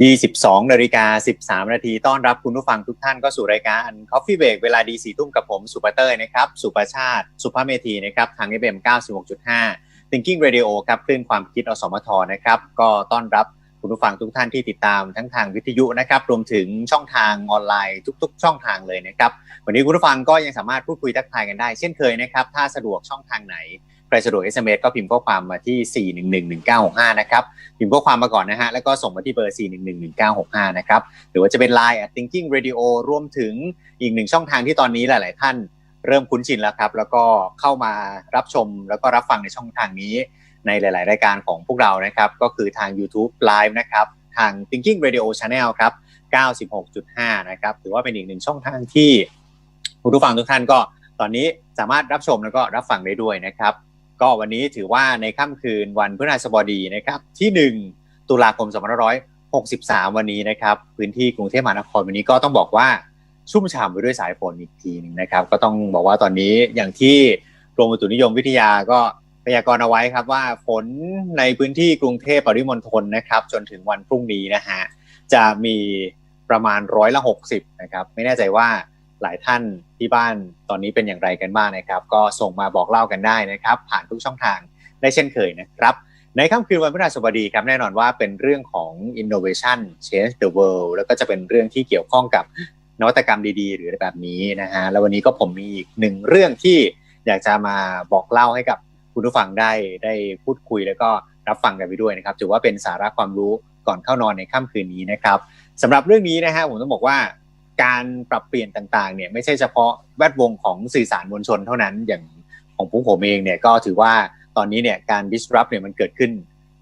22นาฬิกา13 นาทีต้อนรับคุณผู้ฟังทุกท่านก็สู่รายการ Coffee Break เวลาดีสี่ทุ่มกับผมสุปเตอร์นะครับ สุประชาติ สุภาพเมธีนะครับ ทาง FM 96.5 Thinking Radio ครับคลื่นความคิดอสมทนะครับ ก็ต้อนรับคุณผู้ฟังทุกท่านที่ติดตามทั้งทางวิทยุนะครับ รวมถึงช่องทางออนไลน์ทุก ๆ ช่องทางเลยนะครับ วันนี้คุณผู้ฟังก็ยังสามารถพูดคุยทักทายกันได้ เช่นเคยนะครับ ถ้าสะดวกช่องทางไหน ใครสะดวก SMS ก็พิมพ์ข้อความมาที่ 4111965 นะครับ พิมพ์ข้อความมาก่อนนะฮะ แล้วก็ส่งมาที่เบอร์ 4111965 นะครับ หรือว่าจะเป็น Line at thinking radio รวมถึงอีกหนึ่งช่องทางที่ตอนนี้หลาย ๆ ท่านเริ่มคุ้นชินแล้วครับ แล้วก็เข้ามารับชมแล้วก็รับฟังในช่องทางนี้ ในหลาย ๆ รายการของพวกเรานะครับ ก็คือทาง YouTube Live นะครับ ทาง thinking radio channel ครับ 96.5 นะครับ ถือว่าเป็นอีกหนึ่งช่องทางที่ผู้ฟังทุกท่านก็ตอนนี้สามารถรับชมแล้วก็รับฟังได้ด้วยนะครับ ก็วันนี้ถือว่าในค่ำคืนวันพฤหัสบดีนะครับ ที่ 1 ตุลาคม2563 วันนี้นะครับ พื้นที่กรุงเทพมหานครวันนี้ก็ต้องบอกว่าชุ่มฉ่ำไปด้วยสายฝนอีกทีหนึงนะครับ ก็ต้องบอกว่าตอนนี้อย่างที่กรมอุตุนิยมวิทยาก็พยากรณ์เอาไว้ครับว่าฝนในพื้นที่กรุงเทพปริมณฑลนะครับ จนถึงวันพรุ่งนี้นะฮะจะมีประมาณร้อยละ60นะครับ ไม่แน่ใจว่า หลายท่านที่บ้านตอนนี้เป็นอย่างไรกันบ้างนะครับ ก็ส่งมาบอกเล่ากันได้นะครับ ผ่านทุกช่องทางได้เช่นเคยนะครับ ในค่ำคืนวันพฤหัสบดีครับแน่นอนว่าเป็นเรื่องของ innovation change the world แล้วก็จะเป็นเรื่องที่เกี่ยวข้องกับนวัตกรรมดีๆ หรืออะไรแบบนี้นะฮะแล้ววันนี้ก็ผมมีอีกหนึ่งเรื่องที่อยากจะมาบอกเล่าให้กับคุณผู้ฟังได้ได้พูดคุยแล้วก็รับฟังกันไปด้วยนะครับถือว่าเป็นสาระความรู้ก่อนเข้านอนในค่ำคืนนี้นะครับสำหรับเรื่องนี้นะฮะผมต้องบอกว่า การปรับเปลี่ยนต่างๆเนี่ยไม่ใช่เฉพาะแวดวงของสื่อสารมวลชนเท่านั้นอย่างของผมผมเองเนี่ยก็ถือว่าตอนนี้เนี่ยการ disrupt เนี่ยมันเกิดขึ้น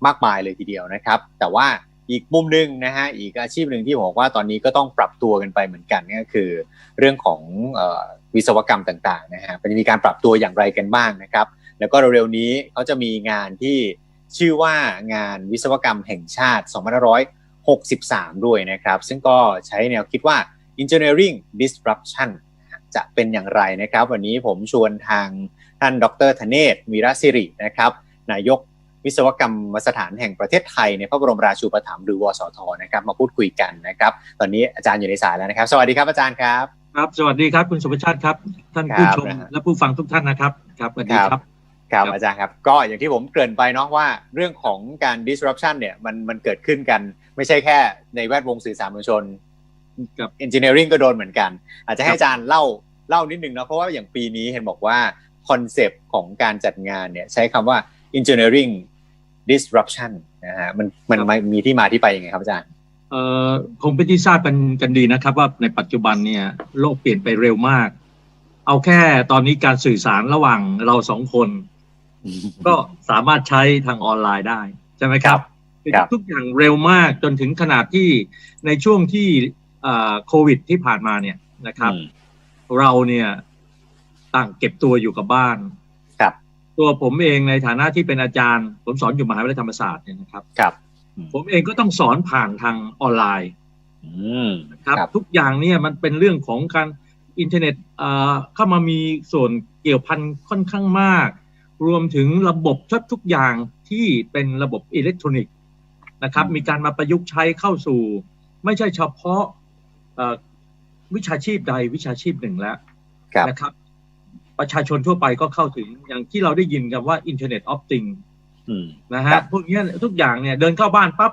มากมายเลยทีเดียวนะครับ แต่ว่าอีกมุมหนึ่งนะฮะอีกอาชีพหนึ่งที่ผมบอกว่าตอนนี้ก็ต้องปรับตัวกันไปเหมือนกันก็คือเรื่องของออวิศวกรรมต่างๆนะฮะมันจะมีการปรับตัวอย่างไรกันบ้างนะครับ แล้วก็เร็วๆนี้เขาจะมีงานที่ชื่อว่างานวิศวกรรมแห่งชาติ 2563 ด้วยนะครับ ซึ่งก็ใช้แนวคิดว่า engineering disruption จะเป็นอย่างไรนะครับ วันนี้ผมชวนทางท่านดรธเนศวีระศิรินะครับ นายกวิศวกรรมสถานแห่งประเทศไทยในพระบรมราชูปถัมภ์หรือวสทนะครับ มาพูดคุยกันนะครับ ตอนนี้อาจารย์อยู่ในสายแล้วนะครับ สวัสดีครับอาจารย์ครับครับสวัสดีครับคุณสุภชาติครับ ท่านผู้ชมครับนะฮะและผู้ฟังทุกท่านนะครับครับสวัสดีครับครับครับอาจารย์ครับ ก็อย่างที่ผมเกริ่นไปเนาะว่าเรื่องของการ disruption เนี่ยมันมันเกิดขึ้นกัน ไม่ใช่แค่ในแวดวงสื่อสารมวลชน ครับ engineering ก็โดนเหมือนกัน อาจจะให้ครับอาจารย์เล่าเล่านิดนึงเนาะเพราะว่าอย่างปีนี้เห็นบอกว่าคอนเซปต์ของการจัดงานเนี่ยใช้คำว่า engineering disruption นะฮะมันมันมันมีที่มาที่ไปยังไงครับอาจารย์เอ่อคงเป็นที่ทราบกันกันดีนะครับ ว่าในปัจจุบันเนี่ยโลกเปลี่ยนไปเร็วมาก เอาแค่ตอนนี้การสื่อสารระหว่างเราสองคน ก็สามารถใช้ทางออนไลน์ได้ใช่ไหมครับครับทุกอย่างเร็วมากจนถึงขนาดที่ในช่วงที่เอ่อ โควิดที่ผ่านมาเนี่ยนะครับอืมเราเนี่ยต่างเก็บตัวอยู่กับบ้าน ครับ ตัวผมเองในฐานะที่เป็นอาจารย์ ผมสอนอยู่มหาวิทยาลัยธรรมศาสตร์เนี่ยนะครับ ครับ ผมเองก็ต้องสอนผ่านทางออนไลน์อืมครับครับ ทุกอย่างเนี่ยมันเป็นเรื่องของการอินเทอร์เน็ตเอ่อเข้ามามีส่วนเกี่ยวพันค่อนข้างมาก รวมถึงระบบทุกทุกอย่างที่เป็นระบบอิเล็กทรอนิกส์นะครับ มีการมาประยุกต์ใช้เข้าสู่ ไม่ใช่เฉพาะเอ่อ วิชาชีพใดวิชาชีพหนึ่งแล้วครับนะครับ ประชาชนทั่วไปก็เข้าถึงอย่างที่เราได้ยินกันว่า Internet of Things อืมนะครัฮะบพวกเนี้ยทุกอย่างเนี่ยเดินเข้าบ้านปั๊บ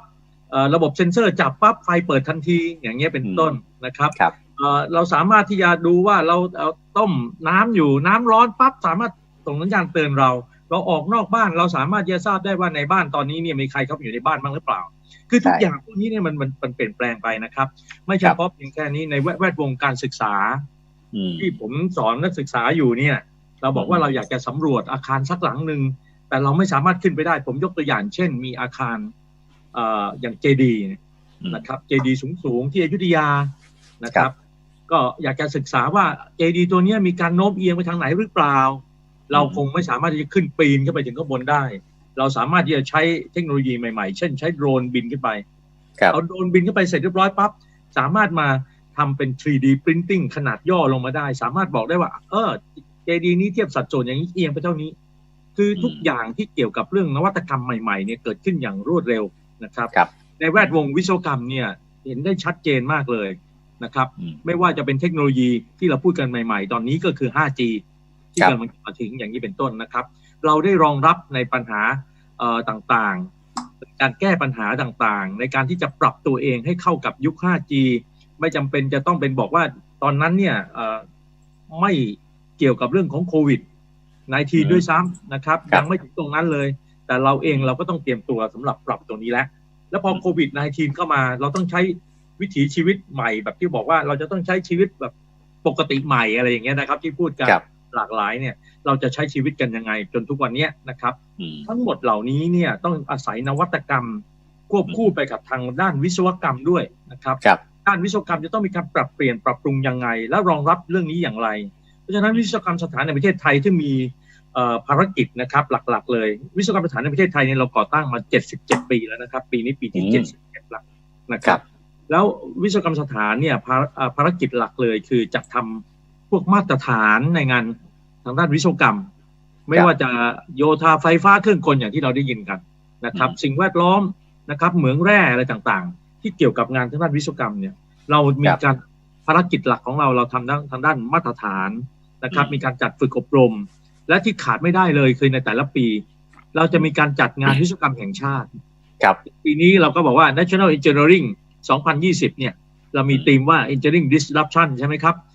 เอ่อระบบเซ็นเซอร์จับปั๊บไฟเปิดทันที อย่างเงี้ยเป็นต้นนะครับครับเอ่อเราสามารถที่จะดูว่าเราเอาต้มน้ำอยู่น้ำร้อนปั๊บสามารถส่งสัญญาณเตือนเรา เราออกนอกบ้านเราสามารถที่จะทราบได้ว่าในบ้านตอนนี้เนี่ยมีใครเข้าไปอยู่ในบ้านบ้างหรือเปล่า คือทุกใช่อย่างพวกนี้เนี่ยมันมันมันเปลี่ยนแปลงไปนะครับ ไม่ใช่ครับเฉพาะเพียงแค่นี้ในแวดแวดวงการศึกษาอืมที่ผมสอนนักศึกษาอยู่เนี่ย เราบอกว่าอืมเราอยากจะสำรวจอาคารสักหลังหนึ่งแต่เราไม่สามารถขึ้นไปได้ ผมยกตัวอย่าง เช่น มีอาคารเอ่ออย่างเจดีอืมนะครับเจดีสูงสูงๆที่อยุธยานะครับ ก็อยากจะศึกษาว่าเจดีตัวเนี้ยมีการโน้มเอียงไปทางไหนหรือเปล่า เราคงไม่สามารถที่จะขึ้นปีนขึ้นไปถึงข้างบนได้ เราสามารถที่จะใช้เทคโนโลยีใหม่ๆ เช่นใช้โดรนบินขึ้นไปครับเอาโดรนบินขึ้นไปเสร็จเรียบร้อยปั๊บสามารถมาทำเป็น 3D printing ขนาดย่อลงมาได้ สามารถบอกได้ว่า เออเจดีนี้เทียบสัดส่วนอย่างนี้เอียงไปเท่านี้ คือทุกอืมอย่างที่เกี่ยวกับเรื่องนวัตกรรมใหม่ๆเนี่ยเกิดขึ้นอย่างรวดเร็วนะครับครับในแวดวงวิศวกรรมเนี่ยเห็นได้ชัดเจนมากเลยนะครับอืมไม่ว่าจะเป็นเทคโนโลยีที่เราพูดกันใหม่ ๆ ตอนนี้ก็คือ 5G ที่ครับกำลังมาถึงอย่างนี้เป็นต้นนะครับ เราได้รองรับในปัญหาเอ่อต่างๆ การแก้ปัญหาต่างๆ ในการที่จะปรับตัวเองให้เข้ากับยุค 5G ไม่จำเป็นจะต้องเป็นบอกว่าตอนนั้นเนี่ยเอ่อไม่เกี่ยวกับเรื่องของโควิด19ด้วยซ้ำนะครับครับยังไม่ถึงตรงนั้นเลย แต่เราเองเราก็ต้องเตรียมตัวสำหรับปรับตรงนี้แล้ว แล้วพอโควิด -19 เข้ามา เราต้องใช้วิถีชีวิตใหม่แบบที่บอกว่าเราจะต้องใช้ชีวิตแบบปกติใหม่อะไรอย่างเงี้ยนะครับ ที่พูดกันครับ หลากหลายเนี่ยเราจะใช้ชีวิตกันยังไงจนทุกวันเนี้ยนะครับอืมทั้งหมดเหล่านี้เนี่ยต้องอาศัยนวัตกรรม ควบคู่ไปกับทางด้านวิศวกรรมด้วยนะครับครับด้านวิศวกรรมจะต้องมีการปรับเปลี่ยนปรับปรุงยังไง และรองรับเรื่องนี้อย่างไร เพราะฉะนั้นวิศวกรรมสถานในประเทศไทยที่มีเอ่อภารกิจนะครับหลักๆ เลย วิศวกรรมสถานในประเทศไทยเนี่ยเราก่อตั้งมา 77 ปีแล้วนะครับ ปีนี้ปีที่อืม77แล้วนะครับ แล้ววิศวกรรมสถานเนี่ยภาเอ่อภารกิจหลักเลยคือจัดทำพ วกมาตรฐานในงานทางด้านวิศวกรรม ไม่ครับว่าจะโยธาไฟฟ้าเครื่องกลอย่างที่เราได้ยินกันนะครับอืมสิ่งแวดล้อมนะครับ เหมืองแร่อะไรต่างๆ ที่เกี่ยวกับงานทางด้านวิศวกรรมเนี่ย เรามีครับการภารกิจหลักของเราเราทำด้านทางด้านมาตรฐานนะครับอืมมีการจัดฝึกอบรม และที่ขาดไม่ได้เลยคือในแต่ละปี เราจะมีการจัดงานวิศวกรรมแห่งชาติครับปีนี้เราก็บอกว่า National Engineering 2020 เนี่ย เรามีธีมว่า Engineering Disruption ใช่ไหมครับครับอ่า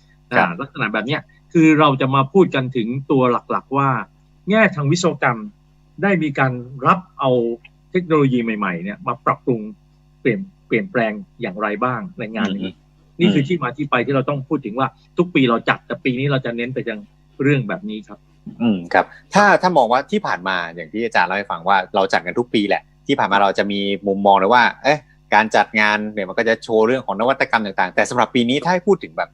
ลักษณะแบบเนี้ยคือเราจะมาพูดกันถึงตัวหลักๆว่า แง่ทางวิศวกรรมได้มีการรับเอาเทคโนโลยีใหม่ๆเนี่ยมาปรับปรุงเปลี่ยนเปลี่ยนแปลงอย่างไรบ้างในงานนี้ นี่คือที่มาที่ไปที่เราต้องพูดถึงว่าทุกปีเราจัดแต่ปีนี้เราจะเน้นไปยังเรื่องแบบนี้ครับ อืมครับ ถ้าถ้ามองว่าที่ผ่านมาอย่างที่อาจารย์เล่าให้ฟังว่าเราจัดกันทุกปีแหละ ที่ผ่านมาเราจะมีมุมมองเลยว่า เอ๊ะการจัดงานเนี่ยมันก็จะโชว์เรื่องของนวัตกรรมต่างๆ แต่สำหรับปีนี้ถ้าให้พูดถึงแบบ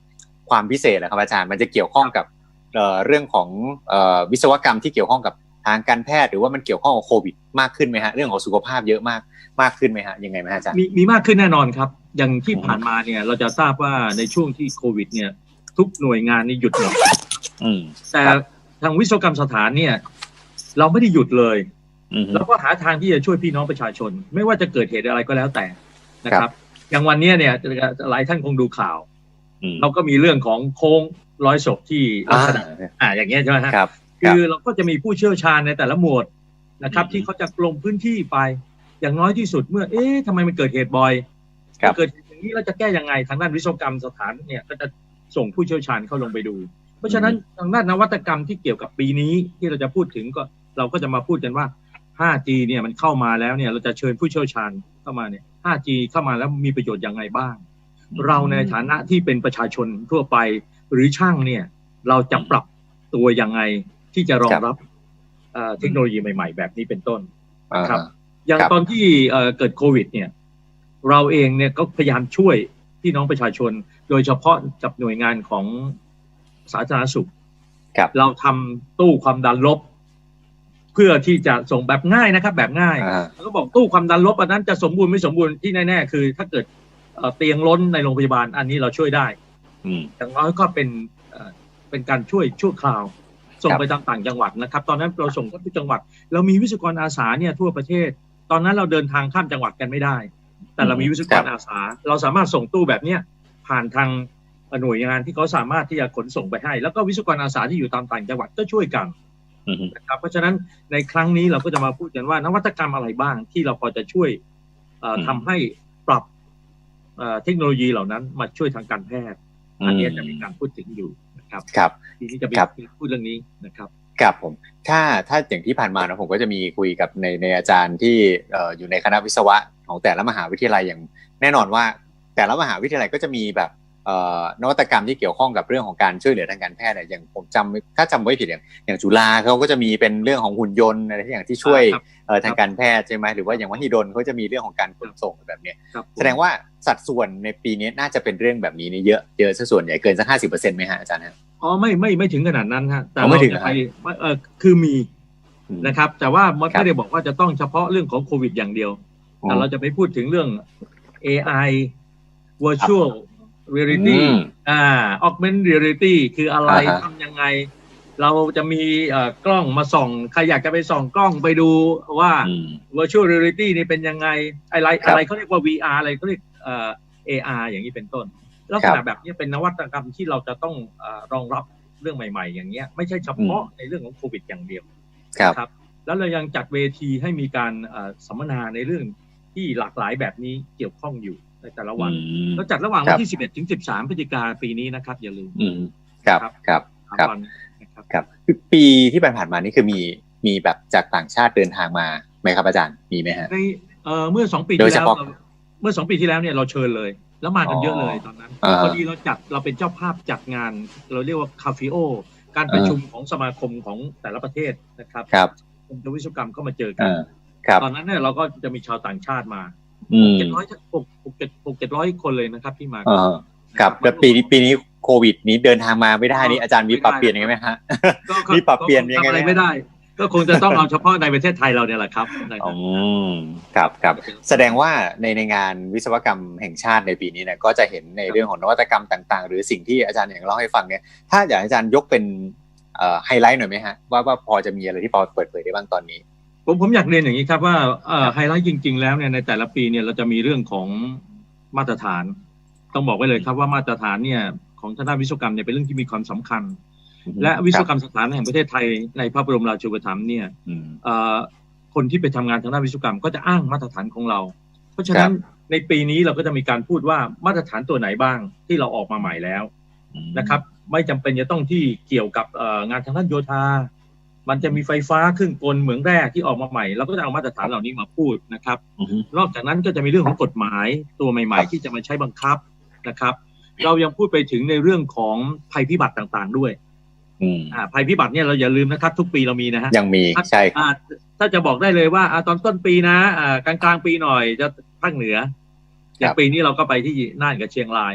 ความพิเศษนะครับอาจารย์มันจะเกี่ยวข้องกับเอ่อเรื่องของเอ่อวิศวกรรมที่เกี่ยวข้องกับทางการแพทย์หรือว่ามันเกี่ยวข้องกับโควิดมากขึ้นไหมฮะเรื่องของสุขภาพเยอะมากมากขึ้นไหมฮะยังไงไหมฮะอาจารย์มีมีมากขึ้นแน่นอนครับ อย่างที่ผ่านมาเนี่ยเราจะทราบว่าในช่วงที่โควิด เนี่ยทุกหน่วยงานนี่หยุดหมดอืมแต่ครับทางวิศวกรรมสถานเนี่ย เราไม่ได้หยุดเลยอืมเราก็หาทางที่จะช่วยพี่น้องประชาชน ไม่ว่าจะเกิดเหตุอะไรก็แล้วแต่นะคครัรับบอย่างวันเนี้ยเนี่ยหลายท่านคงดูข่าวอืม เราก็มีเรื่องของโค้งร้อยศพที่ลักษณะอ่าอ่าอย่างเงี้ยใช่ไหมฮะครับ คือเราก็จะมีผู้เชี่ยวชาญในแต่ละหมวดนะครับอืมที่เขาจะลงพื้นที่ไป อย่างน้อยที่สุดเมื่อ เอ๊ะทำไมมันเกิดเหตุบ่อยครับเกิดอย่างนี้เราจะแก้ยังไงทางด้านวิศวกรรมสถานเนี่ยก็จะส่งผู้เชี่ยวชาญเข้าลงไปดู เพราะฉะนั้นทางด้านนวัตกรรมที่เกี่ยวกับปีนี้ที่เราจะพูดถึงก็เราก็จะมาพูดกันว่า 5G เนี่ยมันเข้ามาแล้วเนี่ยเราจะเชิญผู้เชี่ยวชาญเข้ามาเนี่ย 5G เข้ามาแล้วมีประโยชน์ยังไงบ้าง เราในฐานะที่เป็นประชาชนทั่วไป หรือช่างเนี่ย เราจะปรับตัวยังไงที่จะรองรับเอ่อเทคโนโลยีใหม่ๆ แบบนี้เป็นต้นอ่าครับ อย่างครับตอนที่เอ่อเกิดโควิด เนี่ย เราเองเนี่ยก็พยายามช่วยพี่น้องประชาชน โดยเฉพาะกับหน่วยงานของสาธารณสุขครับเราทำตู้ความดันลบ เพื่อที่จะส่งแบบง่ายนะครับ แบบง่ายอ่าแล้วก็บอกตู้ความดันลบอันนั้นจะสมบูรณ์ไม่สมบูรณ์ที่แน่ๆคือ ถ้าเกิด เอ่อเตียงล้นในโรงพยาบาลอันนี้เราช่วยได้อืมอย่างน้อยก็เป็นเอ่อเป็นการช่วยชั่วคราว ส่งครับไปตามต่างจังหวัดนะครับ ตอนนั้นเราส่งก็ทุกจังหวัด เรามีวิศวกรอาสาเนี่ยทั่วประเทศ ตอนนั้นเราเดินทางข้ามจังหวัดกันไม่ได้ แต่เรามีวิศวกรอาสา เราสามารถส่งตู้แบบเนี้ยผ่านทางหน่วยงานที่เขาสามารถที่จะขนส่งไปให้ แล้วก็วิศวกรอาสาที่อยู่ตามต่างจังหวัดก็ช่วยกันอืมนะครับเพราะฉะนั้นในครั้งนี้เราก็จะมาพูดกันว่านวัตกรรมอะไรบ้างที่เราพอจะช่วยเอ่ออมทำให้ปรับ เอ่อเทคโนโลยีเหล่านั้นมาช่วยทางการแพทย์อันนี้จะมีการพูดถึงอยู่นะครับครับทีนี้จะมีครับพูดเรื่องนี้นะครับครับผมถ้าถ้าอย่างที่ผ่านมานะผมก็จะมีคุยกับในในอาจารย์ที่เอ่ออยู่ในคณะวิศวะของแต่ละมหาวิทยาลัยอย่างแน่นอนว่า แต่ละมหาวิทยาลัยก็จะมีแบบเอ่อ นวัตกรรมที่เกี่ยวข้องกับเรื่องของการช่วยเหลือทางการแพทย์อะอย่างผมจำถ้าจำไม่ผิดอย่างอย่างจุฬาเขาก็จะมีเป็นเรื่องของหุ่นยนต์อะไรที่อย่างที่ช่วยครับเอ่อทางการแพทย์ใช่ไหมหรือว่าอย่างมหิดลเขาจะมีเรื่องของการขนส่งแบบเนี้ยครับผมแสดงว่าสัดส่วนในปีนี้น่าจะเป็นเรื่องแบบนี้นี่เยอะเยอะซะส่วนใหญ่เกินสักห้าสิบเปอร์เซ็นต์ไหมฮะอาจารย์ฮะอ๋อไม่ไม่ไม่ถึงขนาดนั้นฮะแต่อ๋อไม่เราถึงจะเหรอไปฮะเออคือมีอืมนะครับ แต่ว่ามันครับไม่ได้บอกว่าจะต้องเฉพาะเรื่องของโควิดอย่างเดียวแต่เราจะไปพูดถึงเรื่อง AI virtual reality อืมอ่า augmented reality คืออะไรอ่าฮะทำยังไง เราจะมีเอ่อกล้องมาส่อง ใครอยากจะไปส่องกล้องไปดูว่าอืม virtual reality นี่เป็นยังไง อะไรครับอะไรเขาเรียกว่า VR อะไรเขาเรียกเอ่อ AR อย่างนี้เป็นต้น ลักษณะแบบนี้เป็นนวัตกรรมที่เราจะต้องเอ่อรองรับเรื่องใหม่ ๆ อย่างเงี้ย ไม่ใช่เฉพาะในเรื่องของโควิดอย่างเดียวครับครับแล้วเรายังจัดเวทีให้มีการเอ่อสัมมนาในเรื่องที่หลากหลายแบบนี้เกี่ยวข้องอยู่ ในแต่ละวันอืมเราจัดระหว่างควัรันบที่11ถึง13พฤศจิกาปีนี้นะครับ อย่าลืมอืมครับครับครับสามครับวันนะครับครับปีที่ผ่านๆมานี่คือมีมีแบบจากต่างชาติเดินทางมาไหมครับอาจารย์มีไหมฮะในเอ่อเมื่อสองปีโดยที่เฉแล้วพาะเราเมื่อสองปีที่แล้วเนี่ยเราเชิญเลย แล้วมากันเยอะเลยอ๋อตอนนั้นอ่าพอดีเราจัดเราเป็นเจ้าภาพจัดงาน เราเรียกว่าคาฟิโอการประชุมของสมาคมของแต่ละประเทศนะครับครับกรมวิศวกรรมก็มาเจอกัอ่าครับตอนนั้นเนี่ยเราก็จะมีชาวต่างชาติมาอืม เจ็ดร้อยหกหกเจ็ดหกเจ็ดร้อยคนเลยนะครับที่มาอ่าครับแล้วปีนี้ปีนี้โควิด นี้เดินทางมาไม่ได้นี่อาจารย์มีปรับเปลี่ยนยังไงไหมฮะก็มีปรับเปลี่ยนยังไงทำอะไรไหมไม่ได้ ก็คงจะต้องเอาเฉพาะในประเทศไทยเราเนี่ยแหละครับนะคอืรับมครับครับแสดงว่าในในงานวิศวกรรมแห่งชาติในปีนี้เนี่ยก็จะเห็นในเรื่องของนวัตกรรมต่าง ๆ หรือสิ่งที่อาจารย์อย่างเล่าให้ฟังเนี่ยถ้าอยากให้อาจารย์ยกเป็นเอ่อไฮไลท์หน่อยไหมฮะว่าว่าพอจะมีอะไรที่พอเปิดเผยได้บ้างตอนนี้ ผมผมอยากเรียนอย่างนี้ครับว่าเอ่อไฮไลท์จริง ๆ แล้วเนี่ยในแต่ละปีเนี่ยเราจะมีเรื่องของมาตรฐาน ต้องบอกไว้เลยครับว่ามาตรฐานเนี่ยของทางด้านวิศวกรรมเนี่ยเป็นเรื่องที่มีความสำคัญ และวิศวกรรมสถานแห่งประเทศไทยในพระบรมราชูปถัมภ์เนี่ยอืมเอ่อคนที่ไปทำงานทางด้านวิศวกรรมก็จะอ้างมาตรฐานของเรา เพราะฉะนั้นในปีนี้เราก็จะมีการพูดว่ามาตรฐานตัวไหนบ้างที่เราออกมาใหม่แล้วนะครับ ไม่จำเป็นจะต้องที่เกี่ยวกับเอ่องานทางด้านโยธา มันจะมีไฟฟ้าเครื่องกลเหมืองแร่ที่ออกมาใหม่เราก็จะเอามาตรฐานเหล่านี้มาพูดนะครับอืมนอกจากนั้นก็จะมีเรื่องของกฎหมายตัวใหม่ครับๆที่จะมาใช้บังคับนะครับ เรายังพูดไปถึงในเรื่องของภัยพิบัติต่างๆด้วยอืมอ่าภัยพิบัติเนี่ยเราอย่าลืมนะครับ ทุกปีเรามีนะฮะยังมีใช่ครับอ่าถ้าจะบอกได้เลยว่าอ่าตอนต้นปีนะอ่ากลางกลางๆปีหน่อยจะภาคเหนืออย่างปีนี้เราก็ไปที่น่านกับเชียงราย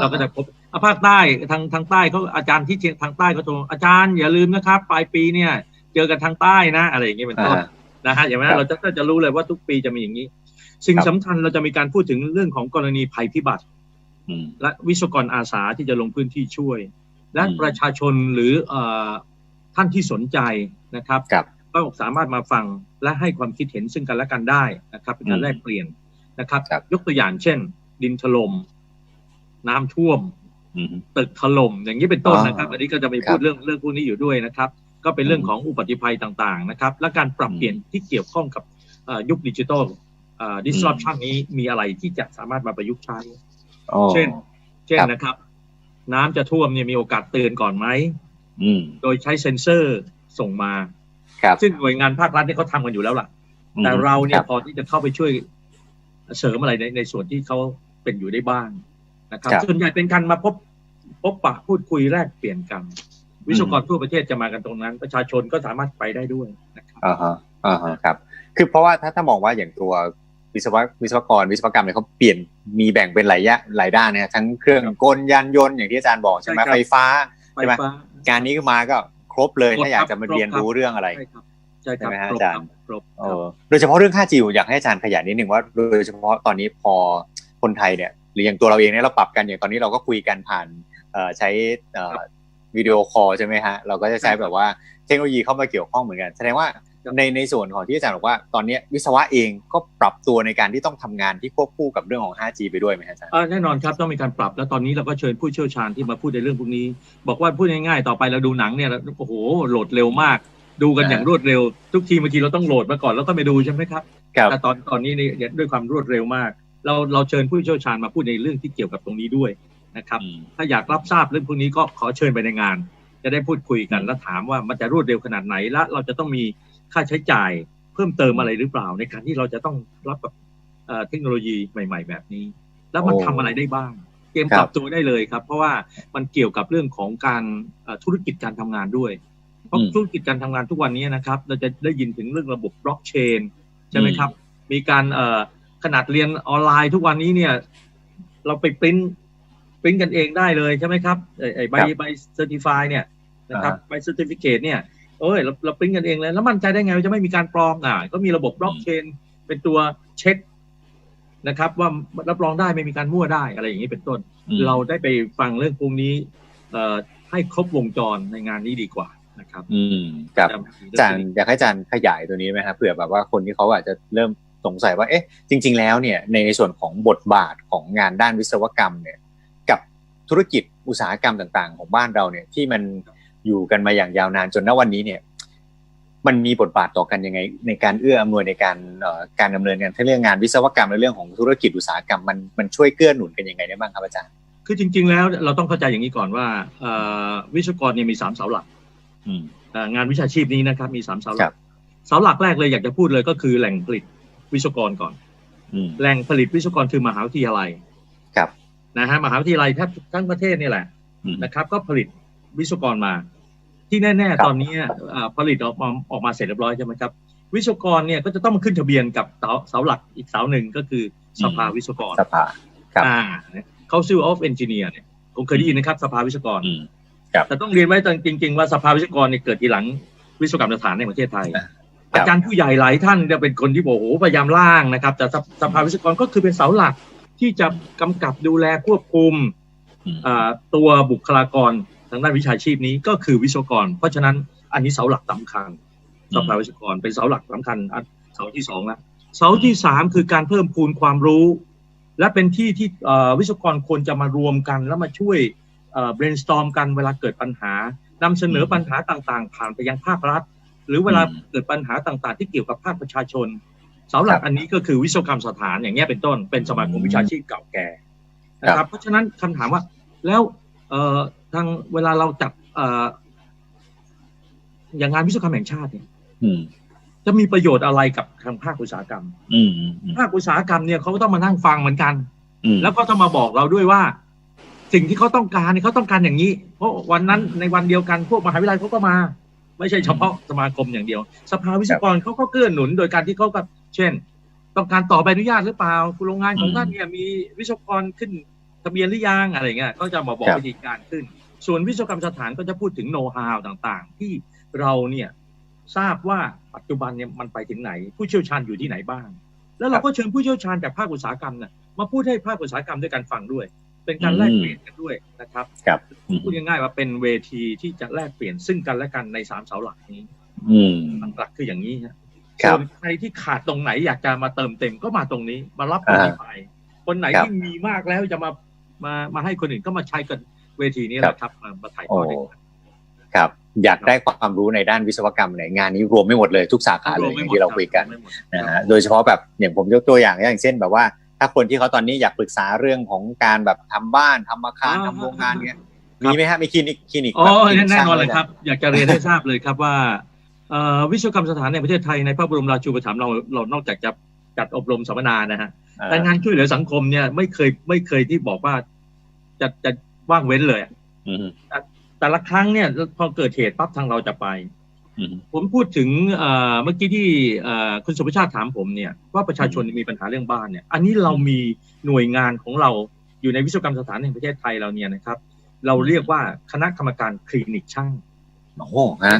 เราก็จะพบอะ ภาคใต้ทางทางใต้เขาอาจารย์ที่เชียงทางใต้เขาโทรอาจารย์อย่าลืมนะครับ ปลายปีเนี่ย เจอกันทางใต้นะ อะไรอย่างเงี้ยเป็นต้นอ่านะฮะอย่างนั้นครับเราจะก็จะรู้เลยว่าทุกปีจะมีอย่างนี้ สิ่งครับสำคัญเราจะมีการพูดถึงเรื่องของกรณีภัยพิบัติอืมและวิศวกรอาสาที่จะลงพื้นที่ช่วย และอืมประชาชนหรือเอ่อท่านที่สนใจนะครับครับก็สามารถมาฟังและให้ความคิดเห็นซึ่งกันและกันได้นะครับเป็นการอืมแลกเปลี่ยนนะครับครับ ยกตัวอย่างเช่น ดินถล่มน้ำท่วมอืม ตึกถล่มอย่างนี้เป็นต้นอ๋อนะครับ อันนี้ก็จะมีครับพูดเรื่องเรื่องพวกนี้อยู่ด้วยนะครับ ก็เป็นเรื่องอืมของอุบัติภัยต่างๆนะครับ และการปรับอืมเปลี่ยนที่เกี่ยวข้องกับเอ่อยุคดิจิทัลเอ่อ disruption นี้มีอะไรที่จะสามารถมาประยุกต์ใช้อ๋อเช่น เช่นครับนะครับ น้ำจะท่วมเนี่ยมีโอกาสเตือนก่อนไหมอืมโดยใช้เซ็นเซอร์ส่งมาครับซึ่งหน่วยงานภาครัฐเนี่ยเขาทำกันอยู่แล้วล่ะ แต่เราเนี่คยบพอที่จะเข้าไปช่วยเสริมอะไรในในส่วนที่เขาเป็นอยู่ได้บ้าง นะครับครับส่วนใหญ่เป็นการมาพบพบปะพูดคุยแลกเปลี่ยนกัน วิศวกรทั่วประเทศจะมากันตรงนั้น ประชาชนก็สามารถไปได้ด้วยนะครับอ่าฮะอ่าฮะครับ คือเพราะว่าถ้าถ้ามองว่าอย่างตัววิศวะวิศวกรวิศวกรรมเนี่ยเขาเปลี่ยนมีแบ่งเป็นหลายแยะหลายด้านนะฮะทั้งเครื่องกลยานยนต์อย่างที่อาจารย์บอกใช่ไหมใช่ครับไฟฟ้าไฟใช่ไหมฟ้าการนี้ก็มาก็ครบเลยครบถ้าอยากครับจะมาครบเรียนรู้ครับเรื่องอะไรใช่ครับใช่ครับใช่ไหมฮะครบอาจารย์คบครบเออโดยเฉพาะเรื่อง 5G อยากให้อาจารย์ขยายนิดหนึ่งว่า โดยเฉพาะตอนนี้พอคนไทยเนี่ย หรืออย่างตัวเราเองเนี่ยเราปรับกันอย่างตอนนี้เราก็คุยกันผ่านเอ่อใช้เอ่อวิดีโอคอลใช่ไหมฮะเราก็จะใช้แบบว่าเทคโนโลยีเข้ามาเกี่ยวข้องเหมือนกัน แสดงว่าในในส่วนของที่อาจารย์บอกว่าตอนนี้วิศวะเองก็ปรับตัวในการที่ต้องทำงานที่ควบคู่กับเรื่องของ 5G ไปด้วยไหมฮะอาจารย์อ่าแน่นอนครับต้องมีการปรับแล้วตอนนี้เราก็เชิญผู้เชี่ยวชาญที่มาพูดในเรื่องพวกนี้ บอกว่าพูดง่ายๆต่อไปเราดูหนังเนี่ยโอ้โหโหลดเร็วมาก ดูกันอ่าอย่างรวดเร็ว ทุกทีบางทีเราต้องโหลดมาก่อนแล้วก็ไปดูใช่ไหมครับครับแต่ตอนตอนนี้เนี่ยด้วยความรวดเร็วมาก เราเราเชิญผู้เชี่ยวชาญมาพูดในเรื่องที่เกี่ยวกับตรงนี้ด้วยนะครับอืมถ้าอยากรับทราบเรื่องพวกนี้ก็ขอเชิญไปในงาน จะได้พูดคุยกันแล้วถามว่ามันจะรวดเร็วขนาดไหนและเราจะต้องมีค่าใช้จ่ายเพิ่มเติมอะไรหรือเปล่า ในการที่เราจะต้องรับกับเอ่อเทคโนโลยีใหม่ ๆ แบบนี้ แล้วมันโอ้ทำอะไรได้บ้าง เตรียมครัปบรับตัวได้เลยครับ เพราะว่ามันเกี่ยวกับเรื่องของการเอ่อธุรกิจการทำงานด้วยเพราะอืมธุรกิจการทำงานทุกวันนี้นะครับ เราจะได้ยินถึงเรื่องระบบบล็อกเชนใช่ไหมครับ มีการเอ่อ ขนาดเรียนออนไลน์ทุกวันนี้เนี่ย เราไปปริ้นปริ้นกันเองได้เลยใช่ไหมครับไอ้ไอ้ใบครับใบเซอร์ติฟายเนี่ยนะครับอ่าใบเซอร์ติฟิเคตเนี่ยเอ้ยเราเราปริ้นกันเองเลยแล้วมั่นใจได้ไงว่าจะไม่มีการปลอมอะก็มีระบบบล็อกเชนเป็นตัวเช็คนะครับ ว่ารับรองได้ไม่มีการมั่วได้อะไรอย่างนี้เป็นต้นอืมเราได้ไปฟังเรื่องพวกนี้เอ่อให้ครบวงจรในงานนี้ดีกว่านะครับ อืมครับจะมีอาจารย์อยากให้อาจารย์ขยายตัวนี้ไหมครับเผื่อแบบว่าคนที่เขาอาจจะเริ่ม สงสัยว่าเอ๊ะจริง ๆ แล้วเนี่ยในส่วนของบทบาทของงานด้านวิศวกรรมเนี่ยกับธุรกิจอุตสาหกรรมต่าง ๆ ของบ้านเราเนี่ยที่มันอยู่กันมาอย่างยาวนานจนณวันนี้เนี่ยมันมีบทบาทต่อกันยังไง ในการเอื้ออำนวยในการเอ่อการดำเนินงานทั้งเรื่องงานวิศวกรรมและเรื่องของธุรกิจอุตสาหกรรมมันมันช่วยเกื้อหนุนกันยังไงได้บ้างครับอาจารย์คือจริง ๆ แล้วเราต้องเข้าใจอย่างนี้ก่อนว่าเอ่อวิศวกรเนี่ยมีสามเสาหลักอืมเอ่องานวิชาชีพนี้นะครับมีสามเสาหครัลักบเสาหลักแรกเลยอยากจะพูดเลยก็คือแหล่งผลิต วิศวกรก่อนอืมแหล่งผลิตวิศวกรคือมหาวิทยาลัยครับนะฮะมหาวิทยาลัยแทบทั้งประเทศนี่แหละอืมนะครับ ก็ผลิตวิศวกรมา ที่แน่ครับๆตอนนี้เอ่อผลิตออกมาออกมาเสร็จเรียบร้อยใช่ไหมครับ วิศวกรเนี่ยก็จะต้องมาขึ้นทะเบียนกับเสาเสาหลักอีกเสาหนึ่งก็คือสภาวิศวกรสภาครับอ่า Council of Engineer เนี่ยผมเคยได้ยินนะครับ สภาวิศวกรอืมแต่ต้องเรียนไว้ตอนจริงๆว่าสภาวิศวกรเนี่ยเกิดทีหลังวิศวกรรมสถานในประเทศไทยครับ อาจารย์ผู้ใหญ่หลายท่านจะเป็นคนที่บอกโอ้โหพยายามร่างนะครับ แต่สภสภาวิศวกรก็คือเป็นเสาหลักที่จะกำกับดูแลควบคุมอืมอ่าตัวบุคลากรทางด้านวิชาชีพนี้ก็คือวิศวกร เพราะฉะนั้นอันนี้เสาหลักสำคัญอืมสภาวิศวกรเป็นเสาหลักสำคัญอันเสาที่สองแล้วเสาที่สามคือการเพิ่มพูนความรู้ และเป็นที่ที่เอ่อวิศวกรควรจะมารวมกัน แล้วมาช่วยเอ่อ brainstorm กันเวลาเกิดปัญหานำเสนอปัญหาต่างๆ ผ่านไปยังภาครัฐ หรือเวลาอืมเกิดปัญหาต่างๆ ที่เกี่ยวกับภาคประชาชนเสาหลัคกรับอันนี้ก็คือวิศวกรรมสถานอย่างเงี้ยเป็นต้นเป็นสมาคมอืมวิชาชีพเก่าแก่นะคครัรับบเพราะฉะนั้นคำถามว่าแล้วเอ่อทางเวลาเราจัดเอ่ออย่างงานวิศวกรรมแห่งชาติเนี่ยอืมจะมีประโยชน์อะไรกับทางภาคอุตสาหกรรมอืมอืมอืมภาคอุตสาหกรรมเนี่ยเขาก็ต้องมานั่งฟังเหมือนกันอืมแล้วก็ต้องมาบอกเราด้วยว่า สิ่งที่เขาต้องการเนี่ยเขาต้องการอย่างนี้ เพราะวันนั้นในวันเดียวกันพวกมหาวิทยาลัยเขาก็มา ไม่ใช่เฉพาะสมาคมอย่างเดียว สภาวิศวกรเขาก็เกื้อหนุนโดยการที่เขาก็เช่น ต้องการต่อใบอนุญาตหรือเปล่าคุณโรงงานของท่านเนี่ยมีวิศวกรขึ้นทะเบียนหรือยังอะไรเงี้ยก็จะมาบอกวิธีการขึ้น ส่วนวิศวกรรมสถานก็จะพูดถึงโน้ตฮาวต่างๆ ที่เราเนี่ยทราบว่าปัจจุบันเนี่ยมันไปถึงไหน ผู้เชี่ยวชาญอยู่ที่ไหนบ้าง แล้วเราก็เชิญผู้เชี่ยวชาญจากภาคอุตสาหกรรมเนี่ยมาพูดให้ภาคอุตสาหกรรมด้วยกันฟังด้วย เป็นการแลกเปลี่ยนกันด้วยนะครับครับอืมพูดง่ายๆว่าเป็นเวทีที่จะแลกเปลี่ยนซึ่งกันและกันในสามเสาหลักนี้ อืมหลักๆคืออย่างนี้ฮะครับส่วนใครที่ขาดตรงไหนอยากจะมาเติมเต็มก็มาตรงนี้ มารับตรงนี้ไปคนไหนครับที่มีมากแล้วจะมามามาให้คนอื่นก็มาใช้กันเวทีนี้แหละครับมามาถ่ายทอดให้กันครับ อยากได้ความรู้ในด้านวิศวกรรมไหนงานนี้รวมไม่หมดเลยทุกสาขาเลยอย่างที่เราคุยกันไม่หมดนะฮะโดยเฉพาะแบบอย่างผมยกตัวอย่างอย่างเช่นแบบว่า ถ้าคนที่เขาตอนนี้อยากปรึกษาเรื่องของการแบบทำบ้านทำอาคารทำโรงงานเงี้ยมีไหมฮะมีคลินิกคลินิกอ๋อแบบคลิกแน่นอนสางเลยครับ อยากจะเรียนให้ทราบเลยครับว่าเอ่อวิศวกรรมสถานในประเทศไทยในพระบรมราชูปถัมภ์เราเรานอกจากจะจัดอบรมสัมมนานะฮะเอ่อแต่งานช่วยเหลือสังคมเนี่ยไม่เคยไม่เคยที่บอกว่าจะจะว่างเว้นเลยอืมแต่ละครั้งเนี่ยพอเกิดเหตุปั๊บทางเราจะไปอืม ผมพูดถึงเอ่อเมื่อกี้ที่เอ่อคุณสุภชาติถามผมเนี่ยว่าประชาชนมีปัญหาเรื่องบ้านเนี่ย อันนี้เรามีหน่วยงานของเราอยู่ในวิศวกรรมสถานแห่งประเทศไทยเราเนี่ยนะครับ เราเรียกว่าคณะกรรมการคลินิกช่างโอ้โหฮะ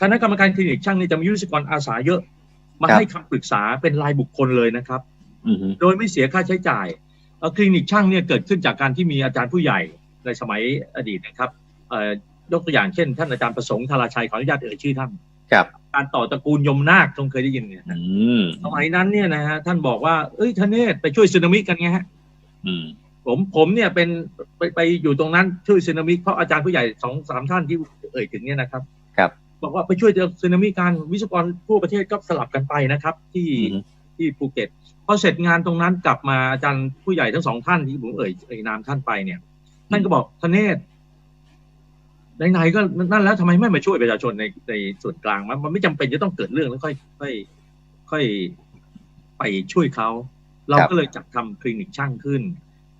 คณะกรรมการคลินิกช่างนี่จะมีวิศวกรอาสาเยอะ มาครับให้คำปรึกษาเป็นรายบุคคลเลยนะครับอืมโดยไม่เสียค่าใช้จ่ายเอ่อคลินิกช่างเนี่ยเกิดขึ้นจากการที่มีอาจารย์ผู้ใหญ่ในสมัยอดีตนะครับเอ่อ ยกตัวอย่างเช่น ท่านอาจารย์ประสงค์ธาราชัยขออนุญาตเอ่ยชื่อท่านครับการต่อตระกูลยมนาคทรงเคยได้ยินเนี่ยอืมสมัยนั้นเนี่ยนะฮะท่านบอกว่าเอ้ยทเนศไปช่วยสึนามิกันไงฮะอืมผมผมเนี่ยเป็นไปไปอยู่ตรงนั้นช่วยสึนามิเพราะอาจารย์ผู้ใหญ่สองสามท่านที่เอ่ยถึงเนี่ยนะครับ ครับ บอกว่าไปช่วยสึนามิการวิศวกรทั่วประเทศก็สลับกันไปนะครับ ที่อืมที่ภูเก็ตพอเสร็จงานตรงนั้นกลับมาอาจารย์ผู้ใหญ่ทั้งสองท่านที่ผมเอ่ยเอ่ยนามท่านไปเนี่ยท่านก็บอกทเนศ ไหนๆก็นั่นแล้วทำไมไม่มาช่วยประชาชนในในส่วนกลางมันมันไม่จำเป็นจะต้องเกิดเรื่องแล้วค่อยค่อยค่อยไปช่วยเขาเราครับก็เลยจัดทำคลินิกช่างขึ้น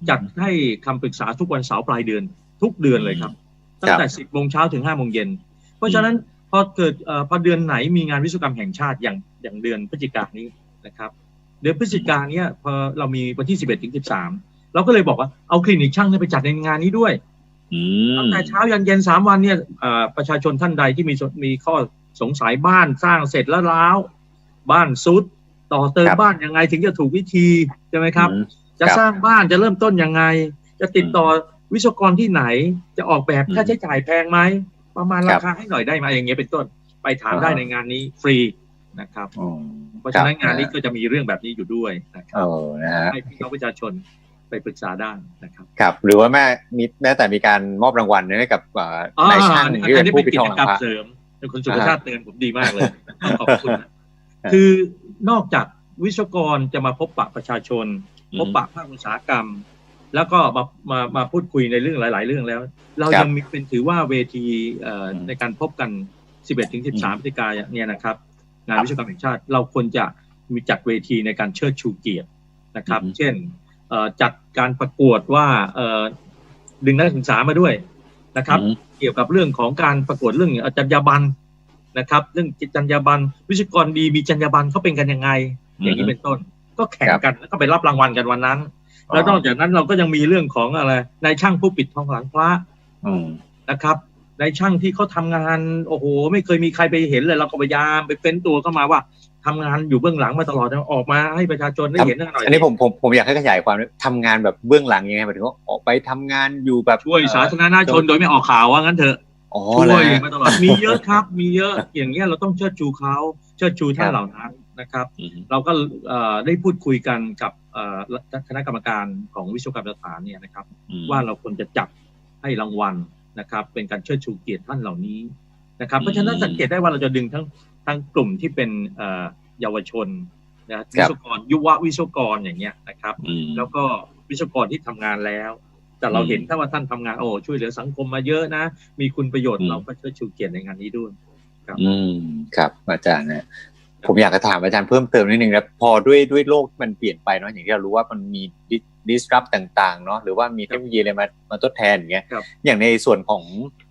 จัดให้คำปรึกษาทุกวันเสาร์ปลายเดือน ทุกเดือนเลยครับ ตั้งแต่สิบโมงเช้าถึงห้าโมงเย็น เพราะฉะนั้นพอเกิดเอ่อพอเดือนไหนมีงานวิศวกรรมแห่งชาติอย่างอย่างเดือนพฤศจิกายนนี้นะครับ เดือนพฤศจิกายนเนี้ยพอเรามีวันที่สิบเอ็ดถึงสิบสามเราก็เลยบอกว่าเอาคลินิกช่างเนี่ยไปจัดในงานนี้ด้วยอืม ตั้งแต่เช้ายันเย็นสามวันเนี่ยเอ่อประชาชนท่านใดที่มีมีข้อสงสัยบ้านสร้างเสร็จแล้วร้าว บ้านซุด ต่อเติมครับบ้านยังไงถึงจะถูกวิธีใช่ไหมครับอืมจะครับสร้างบ้านจะเริ่มต้นยังไง จะติดต่อวิศวกรที่ไหน จะออกแบบอืมค่าใช้จ่ายแพงไหมประมาณครัราบคาให้หน่อยได้ไหมอย่างเงี้ยเป็นต้นไปถามอ่าได้ในงานนี้ฟรีนะครับอืมเพราะฉะนั้นครับงานนี้ก็จะมีเรื่องแบบนี้อยู่ด้วยนะคเอรับอนะฮะให้พี่น้องประชาชน ไปปรึกษาได้นะครับครับหรือว่าแม่มีแม้แต่มีการมอบรางวัลให้กับเอ่ออ๋อนายช่างอันที่อัเป็นนนี้ผู้เป็นปิดกิทองจหลังกรรมพระเสริมแต่คุณสุภาอ่าชาฮะติเตือนผมดีมากเลยต้องขอบคุณนะอ่าคือนอกจากวิศวกรจะมาพบปะประชาชน พบปะภาคอุตสาหกรรม แล้วก็มามามาพูดคุยในเรื่องหลาย ๆ เรื่องแล้ว เราครับยังมีเป็นถือว่าเวทีเอ่ออมในการพบกัน 11ถึง13พฤศจิกายนเนี่ยนะครับ งานครับวิศวกรรมแห่งชาติเราควรจะมีจัดเวทีในการเชิดชูเกียรตินะครับอืมเช่นเอ่อ จัดการประกวดว่าเอ่อดึงนักศึกษามาด้วยนะครับอืมเกี่ยวกับเรื่องของการประกวดเรื่องจรรยาบรรณนะครับ เรื่องจรรยาบรรณวิศวกรดีมีจรรยาบรรณเขาเป็นกันยังไง อย่างนี้เป็นต้น ก็แข่งกันแล้วก็ไปรับรางวัลกันวันนั้น แล้วนอกจากนั้นเราก็ยังมีเรื่องของอะไรนายช่างผู้ปิดทองหลังพระอืมนะครับนายช่างที่เขาทำงาน โอ้โห ไม่เคยมีใครไปเห็นเลยเราก็พยายามไปเป็นตัวเข้ามาว่า ทำงานอยู่เบื้องหลังมาตลอดออกมาให้ประชาชนได้เห็นหน่อยอันนี้ผมผมผมอยากให้ขยายความทำงานแบบเบื้องหลังยังไงหมายถึงว่าออกไปทำงานอยู่แบบช่วยสาธารณชนโดยไม่ออกข่าวว่างั้นเถอะอ๋อช่เลวยยมาตลอดมีเยอะครับ มีเยอะอย่างเงี้ยเราต้องเชิดชูเขาเชิดชูท่านครับเหล่านั้นนะครับอืมเราก็เอ่อได้พูดคุยกันกับเอ่อคณะกรรมการของวิศวกรรมสถานเนี่ยนะครับอืมว่าเราควรจะจับให้รางวัลนะครับ เป็นการเชิดชูเกียรติท่านเหล่านี้นะครับอืมเพราะฉะนั้นสังเกตได้ว่าเราจะดึงทั้ง ทั้งกลุ่มที่เป็นเอ่อเยาวชนนะวิศวกรยุววิศวกรอย่างเงี้ยนะครับอืมแล้วก็วิศวกรที่ทำงานแล้ว แต่เราอืมเห็นถ้าว่าท่านทำงานโอ้ช่วยเหลือสังคมมาเยอะนะ มีคุณประโยชน์อืมเราก็เชิดชูเกียรติในงานนี้ด้วยอืมครับ อาจารย์นะผมอยากจะถามอาจารย์เพิ่มเติมนิดนึงนะพอด้วยด้วยโลกมันเปลี่ยนไปเนาะอย่างที่เรารู้ว่ามันมี disrupt ต่างๆเนาะหรือว่ามีเทคโนโลยีอะไรมามาทดแทนอย่างเงี้ยครับอย่างในส่วนของต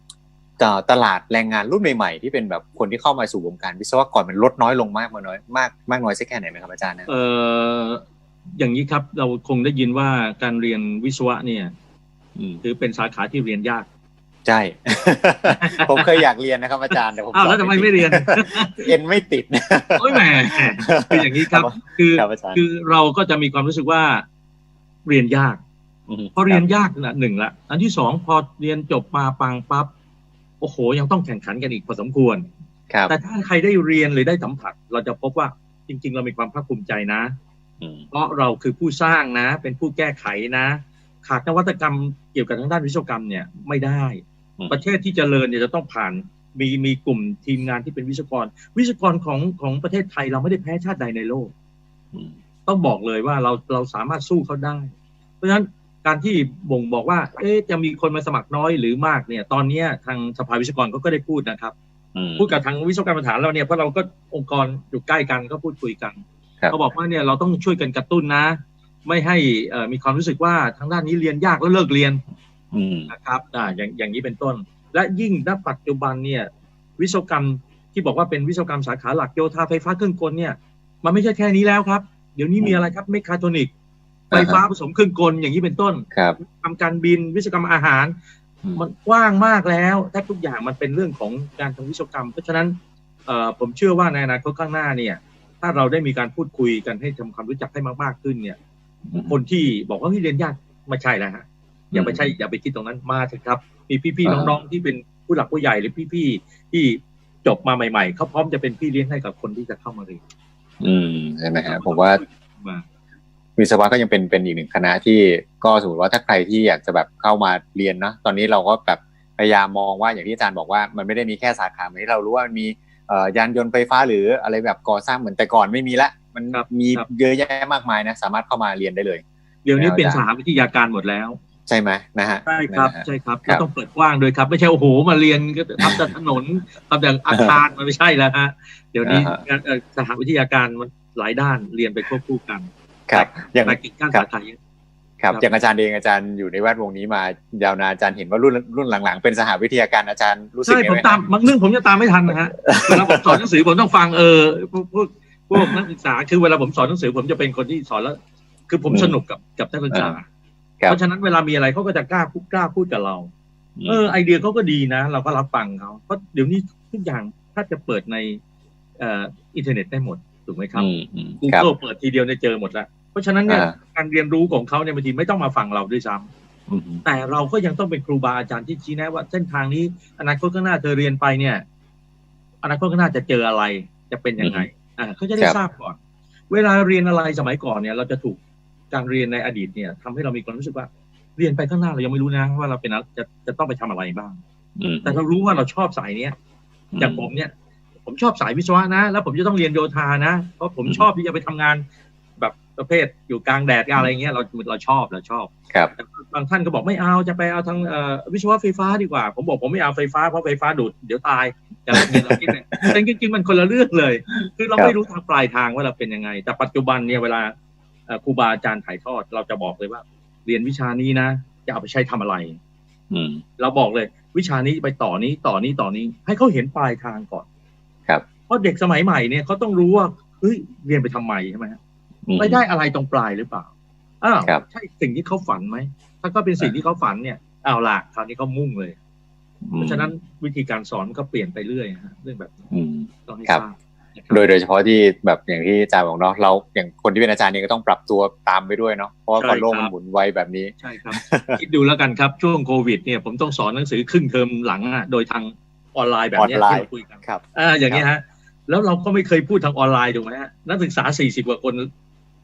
ตลาดแรงงานรุ่นใหม่ๆ ที่เป็นแบบคนที่เข้ามาสู่วงการวิศวกรมันลดน้อยลงมากมาน้อยมากมากน้อยสักแค่ไหนไหมครับอาจารย์นะเอ่ออย่างนี้ครับเราคงได้ยินว่าการเรียนวิศวะเนี่ยอืมถือเป็นสาขาที่เรียนยากใช่ผมเคยอยากเรียนนะครับอาจารย์แต่ผมอ้าวแล้วทำไมไม่เรียนเอ็นไม่ติดโอ้ยแหมคืออย่างนี้ครับ คือครับอาจารย์คือเราก็จะมีความรู้สึกว่าเรียนยากมพอเรียนยากนะหนึ่งละอันที่สองพอเรียนจบมาปังปั๊บ โอ้โห ยังต้องแข่งขันกันอีกพอสมควรครับแต่ถ้าใครได้เรียนหรือได้สัมผัส เราจะพบว่าจริง ๆ เรามีความภาคภูมิใจนะอืมเพราะเราคือผู้สร้างนะ เป็นผู้แก้ไขนะ ขาดนวัตกรรมเกี่ยวกับทางด้านวิศวกรรมเนี่ยไม่ได้อืมประเทศที่เจริญเนี่ยจะต้องผ่านมีมีกลุ่มทีมงานที่เป็นวิศวกร วิศวกรของของประเทศไทยเราไม่ได้แพ้ชาติใดในโลกอืมต้องบอกเลยว่าเราเราสามารถสู้เขาได้ เพราะฉะนั้น การที่บ่งบอกว่า เอ๊ะจะมีคนมาสมัครน้อยหรือมากเนี่ย ตอนเนี้ยทางสภาวิศวกรเขาก็ได้พูดนะครับอืมพูดกับทางวิศวกรรมสถานเราเนี่ยเพราะเราก็องค์กรอยู่ใกล้กันก็พูดคุยกันครับเขาบอกว่าเนี่ยเราต้องช่วยกันกระตุ้นนะ ไม่ให้เอ่อมีความรู้สึกว่าทางด้านนี้เรียนยากแล้วเลิกเรียนอืมนะครับอ่าอย่างอย่างนี้เป็นต้น และยิ่งณปัจจุบันเนี่ย วิศวกรรมที่บอกว่าเป็นวิศวกรรมสาขาหลักโยธาไฟฟ้าเครื่องกลเนี่ย มันไม่ใช่แค่นี้แล้วครับ เดี๋ยวนี้มีอะไรครับเมคาโทนิก ไฟฟ้าผสมเครื่องกลอย่างนี้เป็นต้นครับทำการบินวิศวกรรมอาหารอืมมันกว้างมากแล้วแทบทุกอย่างมันเป็นเรื่องของการทำวิศวกรรม เพราะฉะนั้นเอ่อผมเชื่อว่าในอนาคตข้างหน้าเนี่ย ถ้าเราได้มีการพูดคุยกันให้ทำความรู้จักให้มากๆขึ้นเนี่ย คนที่บอกว่าเฮ้ยเรียนยากไม่ใช่แล้วฮะอย่าไปใช่อย่าไปคิดตรงนั้นมาเถอะครับ มีพี่ๆอ่าน้องๆที่เป็นผู้หลักผู้ใหญ่หรือพี่ๆที่จบมาใหม่ ๆเขาพร้อมจะเป็นพี่เลี้ยงให้กับคนที่จะเข้ามาเรียนอืมใช่ไหมฮะผมว่ามา วิศวะก็ยังเป็นเป็นอีกหนึ่งคณะที่ก็สมมติว่าถ้าใครที่อยากจะแบบเข้ามาเรียนเนาะตอนนี้เราก็แบบพยายามมองว่าอย่างที่อาจารย์บอกว่ามันไม่ได้มีแค่สาขาเหมือนที่เรารู้ว่ามันมีเอ่อยานยนต์ไฟฟ้าหรืออะไรแบบก่อสร้างเหมือนแต่ก่อนไม่มีละ มันมีเยอะแยะมากมายนะ สามารถเข้ามาเรียนได้เลย เดี๋ยวนี้เป็นแล้วสอาจารย์หวิทยาการหมดแล้ว ใช่ไหมนะฮะใช่ครับนะฮะใช่ครับครัก็บต้องเปิดกว้างด้วยครับ ไม่ใช่โอ้โหมาเรียนก็ทำแต่ถนนทำแต่อาคารมันไม่ใช่แล้วฮะเดี๋ยวนี้อ่าฮะงานเอ่อสหวิทยาการมันหลายด้านเรียนไปควบคู่กัน ครับอย่างมากิจการครับสาขาเยอะครับครับอย่างอาจารย์เองอาจารย์อยู่ในแวดวงนี้มายาวนานอาจารย์เห็นว่ารุ่นรุ่นหลังๆ เป็นสหวิทยาการอาจารย์รู้สึกใช่ไงผมไหมตามบางเรื่องผมจะตามไม่ทันนะฮะเวลาผมสอนหนังสือผมต้องฟังเออพวกพวกพวกนักศึกษาคือเวลาผมสอนหนังสือผมจะเป็นคนที่สอนแล้ว คือผมสนุกกับกับนักศึกษาครับเพราะฉะนั้นเวลามีอะไรเขาก็จะกล้าพูดกล้าพูดกับเรา เออ ไอเดียเขาก็ดีนะ เราก็รับฟังเขาเพราะเดี๋ยวนี้ทุกอย่างถ้าจะเปิดในเอ่ออินเทอร์เน็ตได้หมดถูกไหมครับอืมอืมครับ Google เปิดทีเดียวเนี่ยเจอหมดแล้ว เพราะฉะนั้นเนี่ยอ่าการเรียนรู้ของเขาเนี่ยบางทีไม่ต้องมาฟังเราด้วยซ้อืมแต่เราก็ยังต้องเป็นครูบาอาจารย์ที่ชี้แนะว่าเส้นทางนี้อนาคตข้างหน้าเธอเรียนไปเนี่ย อนาคตข้างหน้าจะเจออะไรจะเป็นยังไงอ่าเขาจะได้ทราบก่อน เวลาเรียนอะไรสมัยก่อนเนี่ย เราจะถูกการเรียนในอดีตเนี่ยทำให้เรามีความรู้สึกว่า เรียนไปข้างหน้าเรายังไม่รู้นะว่าเราเป็นอะไรจะจะต้องไปทำอะไรบ้างอืมแต่เรารู้ว่าเราชอบสายเนี้ยอย่างผมเนี่ย ผมชอบสายวิศวะนะ แล้วผมจะต้องเรียนโยธานะ เพราะผมชอบที่จะไปทำงานแบบ ประเภทอยู่กลางแดดอะไรเงี้ยเราเราชอบเราชอบครับแต่บางท่านก็บอกไม่เอาจะไปเอาทางเอ่อวิศวะไฟฟ้าดีกว่า ผมบอกผมไม่เอาไฟฟ้าเพราะไฟฟ้าดูดเดี๋ยวตายแต่เราคิดเราคิดเนี่ยแต่จริงๆมันคนละเรื่องเลย คือเราครับไม่รู้ทางปลายทางว่าเราเป็นยังไง แต่ปัจจุบันเนี่ยเวลาเอ่อครูบาอาจารย์ถ่ายทอด เราจะบอกเลยว่า เรียนวิชานี้นะจะเอาไปใช้ทำอะไร อืม เราบอกเลย วิชานี้ไปต่อนี้ต่อนี้ต่อนี้ ให้เขาเห็นปลายทางก่อน ครับ เพราะเด็กสมัยใหม่เนี่ยเขาต้องรู้ว่าเฮ้ยเรียนไปทำไมใช่ไหมฮะอืม ไม่ได้อะไรตรงปลายหรือเปล่าอ้าวครับใช่สิ่งที่เขาฝันไหม ถ้าก็เป็นสิ่งที่เขาฝันเนี่ยเอาล่ะคราวนี้เขามุ่งเลย เพราะฉะนั้นวิธีการสอนก็เปลี่ยนไปเรื่อยฮะเรื่องแบบนี้อืมต้องให้ครับทราบนะครับโดยโดยเฉพาะที่แบบอย่างที่อาจารย์บอกเนาะเราอย่างคนที่เป็นอาจารย์เองก็ต้องปรับตัวตามไปด้วยเนาะเพราะว่าพอโลกมันหมุนไวแบบนี้ใช่ครับคิดดูแล้วกันครับช่วงโควิด เนี่ยผมต้องสอนหนังสือครึ่งเทอมหลังอะโดยทางออนไลน์แบบเนี้ยออนไลน์ที่เราคุยกันครับอ่าอย่างนี้ยฮะแล้วเราก็ไม่เคยพูดทางออนไลน์ถูกไหมฮะนักศึกษาสี่สิบกว่าคน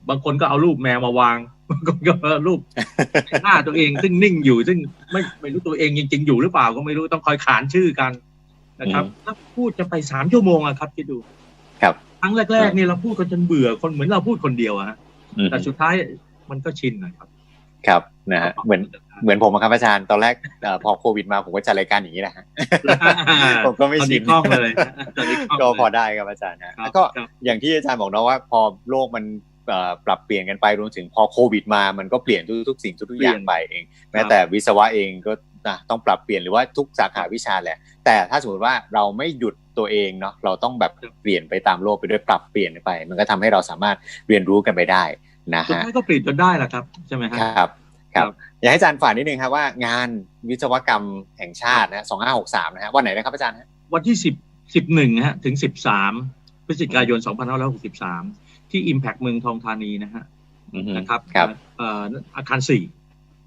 บางคนก็เอารูปแมวมาวางบางคนก็เอารูปหน้าตัวเอง ซึ่งนิ่งอยู่ ซึ่งไม่ไม่รู้ตัวเองจริง ๆ อยู่หรือเปล่าก็ไม่รู้ต้องคอยขานชื่อกันนะครับอืมถ้าพูดจะไปสามชั่วโมงอะครับคิดดู ครับครั้งแรกๆเนี่ยเราพูดกันจนเบื่อคนเหมือนเราพูดคนเดียวอะฮะอืมแต่สุดท้ายมันก็ชินนะครับ ครับนะฮะเหมือนเหมือนผมอะครับอาจารย์ตอนแรกเอ่อพอโควิดมาผมก็จัดรายการอย่างนี้แหละฮะผมก็ไม่ตอนชินี้นคล่องเลยตอนนี้คล่องก็เลยพอได้ครับอาจารย์นะครับแล้วก็ครับอย่างที่อาจารย์บอกเนาะว่า พอโลกมันเอ่อ ปรับเปลี่ยนกันไปรวมถึงพอโควิดมามันก็เปลี่ยนทุกๆสิ่งทุกๆอย่างไปเองแม้แต่วิศวะเองก็อะต้องปรับเปลี่ยนหรือว่าทุกสาขาวิชาแหละ แต่ถ้าสมมติว่าเราไม่หยุดตัวเองเนาะเราต้องแบบเปลี่ยนไปตามโลกไปด้วยปรับเปลี่ยนไป มันก็ทำให้เราสามารถเรียนรู้กันไปได้นะสุดฮะท้ายก็เปลี่ยนจนได้แหละครับใช่ไหมฮะครับคครัรับบอยากให้อาจารย์ฝากนิดนึงครับว่างานวิศวกรรมแห่งชาตินะสองห้าหกสามนะฮะวันไหนนะครับอาจารย์ฮะวันที่สิบสิบหนึ่งฮะถึงสิบสามพฤศจิกายนสองพันห้าร้อยหกสิบสาม ที่ Impact เมืองทองธานีนะฮะอือฮึนะครับครับเอ่ออาคารสี่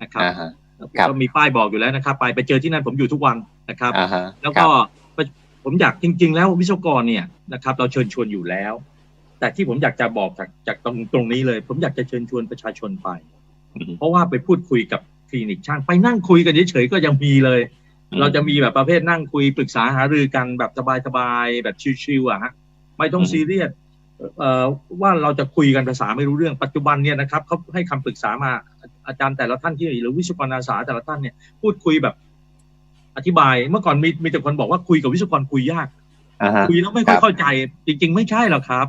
นะครับอ่าฮะครับก็มีป้ายบอกอยู่แล้วนะครับ ไปไปเจอที่นั่นผมอยู่ทุกวันนะครับอ่าฮะแล้วก็ผมอยากจริง ๆ แล้ววิศวกรเนี่ยนะครับ เราเชิญชวนอยู่แล้ว แต่ที่ผมอยากจะบอกจากจากตรงตรงนี้เลย ผมอยากจะเชิญชวนประชาชนไปอืมเพราะว่าไปพูดคุยกับคลินิกช่างไปนั่งคุยกันเฉยๆก็ยังมีเลย เราจะมีแบบประเภทนั่งคุยปรึกษาหารือกันแบบสบายๆแบบชิวๆอะฮะไม่ต้องอืมซีเรียสเอ่อ ว่าเราจะคุยกันภาษาไม่รู้เรื่องปัจจุบันเนี่ยนะครับเขาให้คำปรึกษามาอาจารย์แต่ละท่านที่หรือวิศวกรอาสาแต่ละท่านเนี่ยพูดคุยแบบอธิบายเมื่อก่อนมีมีแต่คนบอกว่าคุยกับวิศวกรคุยยากอ่าฮะคุยแล้วไม่ค่อยครับเข้าใจ จริง ๆ ไม่ใช่หรอกครับ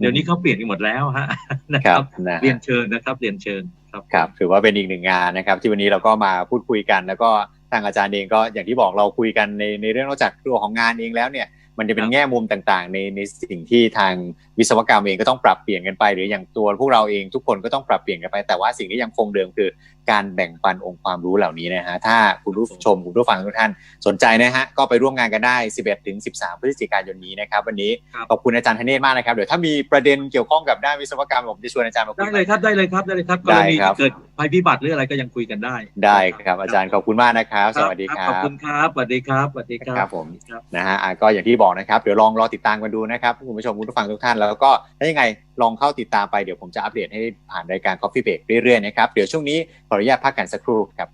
เดี๋ยวนี้เขาเปลี่ยนกันหมดแล้วฮะนะคครัรับบนะเรียฮะนเชิญนะครับเรียนเชิญครับครับถือว่าเป็นอีกหนึ่งงานนะครับ ที่วันนี้เราก็มาพูดคุยกัน แล้วก็ทางอาจารย์เองก็อย่างที่บอกเราคุยกันในในเรื่องนอกจากตัวของงานเองแล้วเนี่ย มันจะเป็นครับแง่มุมต่างๆ ในในสิ่งที่ทางวิศวกรรมเองก็ต้องปรับเปลี่ยนกันไป หรืออย่างตัวพวกเราเองทุกคนก็ต้องปรับเปลี่ยนกันไป แต่ว่าสิ่งที่ยังคงเดิมคือ การแบ่งปันองค์ความรู้เหล่านี้นะฮะถ้าคุณผู้ชมคุณผู้ฟังทุกท่านสนใจนะฮะก็ไปร่วมงานกันได้ 11ถึง13 พฤศจิกายนนี้นะครับวันนี้ครับขอบคุณอาจารย์ธเนศมากนะครับเดี๋ยวถ้ามีประเด็นเกี่ยวข้องกับด้านวิศวกรรมผมจะชวนอาจารย์มาคุได้ยเลยครับได้เลยครับได้เลยครับกได้รณีครับที่เกิดภัยพิบัติหรืออะไรก็ยังคุยกันได้ ได้ครับอาจารย์ขอบคุณมากนะครับ สวัสดีครัขอบบคุณครับสวัสดีครับสวัสดีครับครับผมครับนะฮะอะก็อย่างที่บอกนะครับ เดี๋ยวลองรอติดตามกันดูนะครับคุณผู้ชมคุณผู้ฟังทุกท่าน แล้วก็ถ้ายังไงลองเข้าติดตามไปเดี๋ยวผมจะอัปเดตให้ผ่านรายการ Coffee Break เรื่อยๆนะครับเดี๋ยวช่วงนี้ขออนุญาตพักกันสักครู่ครับ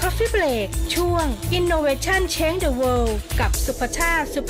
Coffee Break ช่วง Innovation Change the World กับสุภชาติสุภ